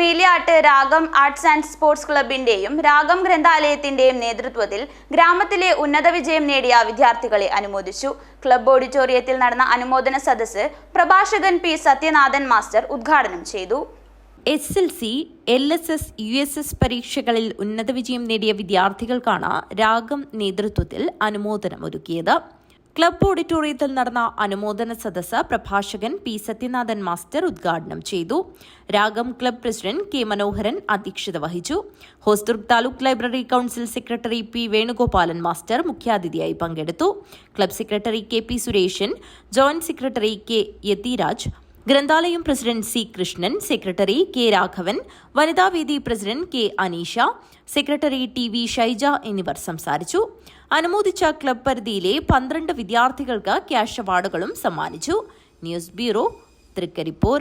മീലിയാട്ട് രാഗം arts and sports ക്ലബിന്റെയും രാഗം ഗ്രന്ഥാലയത്തിന്റെയും നേതൃത്വത്തിൽ ഗ്രാമത്തിലെ ഉന്നത വിജയം നേടിയ വിദ്യാർത്ഥികളെ അനുമോദിച്ചു. ക്ലബ് ഓഡിറ്റോറിയത്തിൽ നടന്ന അനുമോദന സദസ്സ് പ്രഭാഷകൻ പി സത്യനാഥൻ മാസ്റ്റർ ഉദ്ഘാടനം ചെയ്തു. S L C L S S U S S പരീക്ഷകളിൽ ഉന്നത വിജയം നേടിയ വിദ്യാർത്ഥികൾക്കാണ് രാഗം നേതൃത്വത്തിൽ അനുമോദനം ഒരുക്കിയത് ക്ലബ് ഓഡിറ്റോറിയത്തിൽ നടന്ന അനുമോദന സദസ്സ് പ്രഭാഷകൻ പി സത്യനാഥൻ മാസ്റ്റർ ഉദ്ഘാടനം ചെയ്തു. രാഗം ക്ലബ് പ്രസിഡന്റ് കെ മനോഹരൻ അധ്യക്ഷത വഹിച്ചു. Hosdurg taluk library council secretary P Venugopalan master മുഖ്യാതിഥിയായി പങ്കെടുത്തു. Club secretary K P Sureshan joint secretary K Yathiraj ഗ്രന്ഥാലയം president C Krishnan secretary K Raghavan വനിതാവേദി president K Aneesha secretary T V Shaija എന്നിവർ സംസാരിച്ചു. അനുമോദിച്ച club പരിധിയിലെ പന്ത്രണ്ട് വിദ്യാർത്ഥികൾക്ക് cash അവാർഡുകളും സമ്മാനിച്ചു. News bureau Thrikaripur.